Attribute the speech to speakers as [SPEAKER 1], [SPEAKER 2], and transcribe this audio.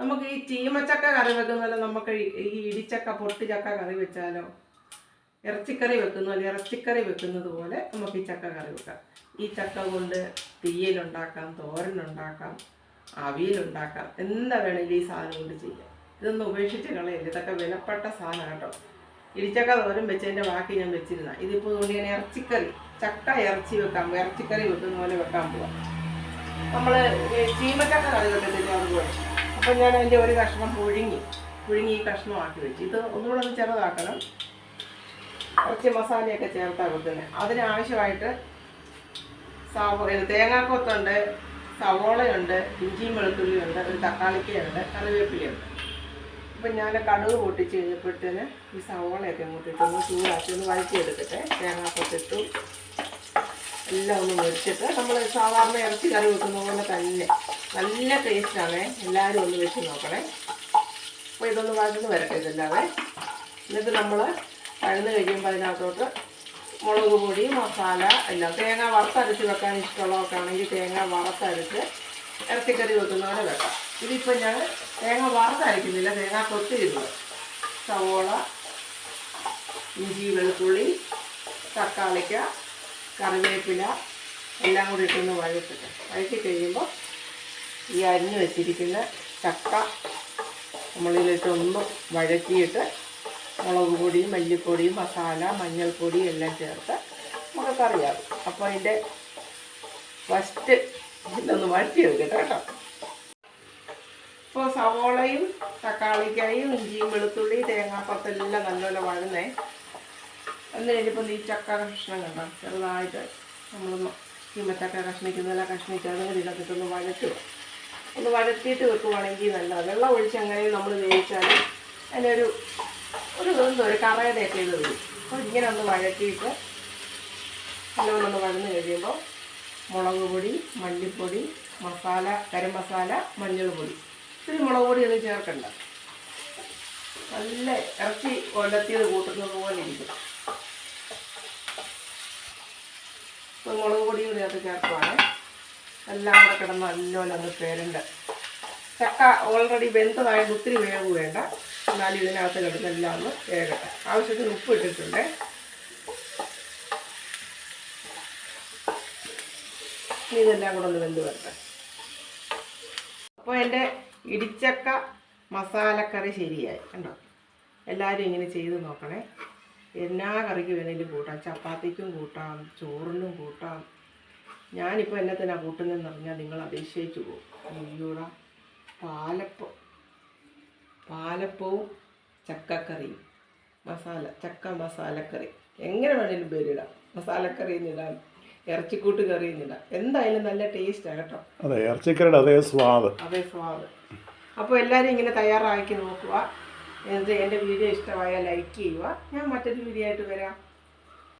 [SPEAKER 1] നമുക്ക് ഈ ചീമച്ചക്ക കറി വെക്കുന്നതല്ല നമുക്ക് ഈ ഇടിച്ചക്ക പൊട്ടി ചക്ക കറി വെച്ചാലോ? ഇറച്ചിക്കറി വെക്കുന്ന പോലെ ഇറച്ചിക്കറി വെക്കുന്നത് പോലെ നമുക്ക് ഈ ചക്ക കറി വെക്കാം. ഈ ചക്ക കൊണ്ട് തീയലുണ്ടാക്കാം തോരനുണ്ടാക്കാം അവിയലുണ്ടാക്കാം എന്താ വേണമെങ്കിലും ഈ സാധനം കൊണ്ട് ചെയ്യാം. ഇതൊന്നും ഉപേക്ഷിച്ച് കളയില്ല ഇതൊക്കെ വിലപ്പെട്ട സാധനം കേട്ടോ. ഇടിച്ചക്ക തോരൻ വെച്ചതിന്റെ ബാക്കി ഞാൻ വെച്ചിരുന്ന. ഇതിപ്പോൾ കൊണ്ട് ഞാൻ ഇറച്ചിക്കറി ചക്ക ഇറച്ചി വെക്കാം ഇറച്ചിക്കറി വെക്കുന്ന പോലെ വെക്കാൻ പോവാം. നമ്മൾ ചീമച്ചക്ക കറി വെക്കത്തില്ല അതുപോലെ? അപ്പം ഞാൻ അതിന്റെ ഒരു കഷ്ണം പുഴുങ്ങി. പുഴുങ്ങി ഈ കഷ്ണമാക്കി വെച്ചു. ഇത് ഒന്നുകൂടെ ഒന്ന് ചെറുതാക്കണം. കുറച്ച് മസാലയൊക്കെ ചേർത്താണ് വെക്കുന്നത് അതിനാവശ്യമായിട്ട് സവോ തേങ്ങാക്കൊത്തുണ്ട് സവോളയുണ്ട് ഇഞ്ചിയും വെളുത്തുള്ളിയുണ്ട് ഒരു തക്കാളിക്കയുണ്ട് കറിവേപ്പിലയുണ്ട്. അപ്പം ഞാൻ കടുക് പൊട്ടിച്ച് കഴിഞ്ഞപ്പോഴത്തേന് ഈ സവോളയൊക്കെ അങ്ങോട്ട് ഒന്ന് ചൂടാക്കി ഒന്ന് വഴറ്റിയെടുക്കട്ടെ. തേങ്ങാക്കൊത്തിട്ടു. എല്ലാം ഒന്ന് മുറിച്ചിട്ട് നമ്മൾ സാധാരണ ഇറച്ചി കറി വെക്കുന്ന പോലെ തന്നെ നല്ല ടേസ്റ്റാണ് എല്ലാവരും ഒന്ന് വെച്ച് നോക്കണേ. അപ്പോൾ ഇതൊന്ന് വഴന്ന് വരട്ടെ ഇതല്ലാതെ എന്നിട്ട് നമ്മൾ വഴന്ന് കഴിയുമ്പോൾ അതിനകത്തോട്ട് മുളക് പൊടി മസാല എല്ലാം. തേങ്ങ വറുത്തരച്ച് വെക്കാൻ ഇഷ്ടമുള്ളവർക്കാണെങ്കിൽ തേങ്ങ വറുത്തരച്ച് ഇറച്ചിക്കറി പോലെ വെക്കാം. ഇതിപ്പോൾ ഞാൻ തേങ്ങ വറുത്തരയ്ക്കുന്നില്ല തേങ്ങ കൊത്തി ഇടുന്നത് സവോള ഇഞ്ചി വെളുത്തുള്ളി തക്കാളിക്ക കറിവേപ്പില എല്ലാം കൂടി ഇട്ടൊന്ന് വഴുത്തിട്ട് വഴറ്റി കഴിയുമ്പോൾ ഈ അരിഞ്ഞു വെച്ചിരിക്കുന്ന ചക്ക നമ്മളിലിട്ടൊന്ന് ഒന്ന് വഴറ്റിയിട്ട് മുളക് പൊടിയും മല്ലിപ്പൊടിയും മസാല മഞ്ഞൾപ്പൊടി എല്ലാം ചേർത്ത് നമുക്ക് കറിയാകും അപ്പോൾ അതിന്റെ ഫസ്റ്റ് ഇതൊന്ന് വഴറ്റിയെടുക്കട്ടെ കേട്ടോ. ഇപ്പോൾ സവോളയും തക്കാളിക്കായും ഇഞ്ചിയും വെളുത്തുള്ളി തേങ്ങാപ്പത്തെല്ലാം നല്ലപോലെ വഴന്നേ. എന്ന് ഈ ചക്ക കഷ്ണം കണ്ടോ ചെറുതായിട്ട് നമ്മൾ ചീമച്ചക്ക കഷ്ണിക്കുന്നതെല്ലാം കഷ്ണിച്ച് അതും കൂടി വഴറ്റുക. ഒന്ന് വഴറ്റിയിട്ട് വെക്കുവാണെങ്കിൽ നല്ലതാണ് വെള്ളം ഒഴിച്ച് അങ്ങനെ നമ്മൾ വേവിച്ചാൽ അതിനൊരു ഒരു എന്തോ ഒരു കറയുടെയൊക്കെ ഇത് വരും. അപ്പോൾ ഇങ്ങനെ ഒന്ന് വഴറ്റിയിട്ട് നല്ലവണ്ണം വഴന്ന് കഴിയുമ്പോൾ മുളക് പൊടി മല്ലിപ്പൊടി മസാല ഗരം മസാല മഞ്ഞൾ പൊടി. ഇത്തിരി മുളക് പൊടി ഒന്നും ചേർക്കണ്ട. നല്ല ഇറച്ചി കൊല്ലത്തിയത് കൂട്ടുന്നത് പോലെ ഇരിക്കും. ഇപ്പം മുളക് പൊടി കൂടി അത് ചേർക്കുവാണ്. എല്ലാം കൂടെ കിടന്ന് നല്ലോണം അങ്ങ് പേരുണ്ട്. ചക്ക ഓൾറെഡി വെന്തതായത് ഒത്തിരി വേവ് വേണ്ട. എന്നാലും ഇതിനകത്ത് കിടന്ന് എല്ലാം ഒന്ന് വേകട്ടെ ആവശ്യത്തിന് ഉപ്പ് ഇട്ടിട്ടുണ്ട്. ഇതെല്ലാം കൂടെ ഒന്ന് വെന്ത് വരട്ടെ. അപ്പോൾ എന്റെ ഇടിച്ചക്ക മസാലക്കറി ശരിയായി. കണ്ടോ? എല്ലാവരും ഇങ്ങനെ ചെയ്ത് നോക്കണേ. എന്നാ കറിക്ക് വേണേലും കൂട്ടാം. ചപ്പാത്തിക്കും കൂട്ടാം ചോറിനും കൂട്ടാം. ഞാനിപ്പോൾ എന്നത്തിനാണ് കൂട്ടുന്നതെന്ന് പറഞ്ഞാൽ നിങ്ങൾ അതിശയിച്ചു പോകും. അയ്യോട പാലപ്പം. പാലപ്പവും ചക്കക്കറിയും. മസാല ചക്ക മസാലക്കറി. എങ്ങനെ വേണേലും പേരിടാം മസാലക്കറി എന്നിടാം ഇറച്ചിക്കൂട്ട് കറി എന്നിടാം എന്തായാലും നല്ല ടേസ്റ്റാണ് കേട്ടോ.
[SPEAKER 2] അതെ ഇറച്ചിക്കറിയുടെ അതേ സ്വാദ്.
[SPEAKER 1] അതേ സ്വാദ്. അപ്പോൾ എല്ലാവരും ഇങ്ങനെ തയ്യാറാക്കി നോക്കുക. എന്റെ വീഡിയോ ഇഷ്ടമായാൽ ലൈക്ക് ചെയ്യുക. ഞാൻ മറ്റൊരു വീഡിയോ ആയിട്ട് വരാം.